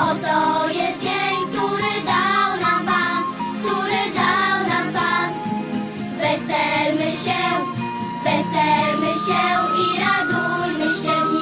Oto jest dzień, który dał nam Pan, który dał nam Pan. Weselmy się, weselmy się i radujmy się w nim.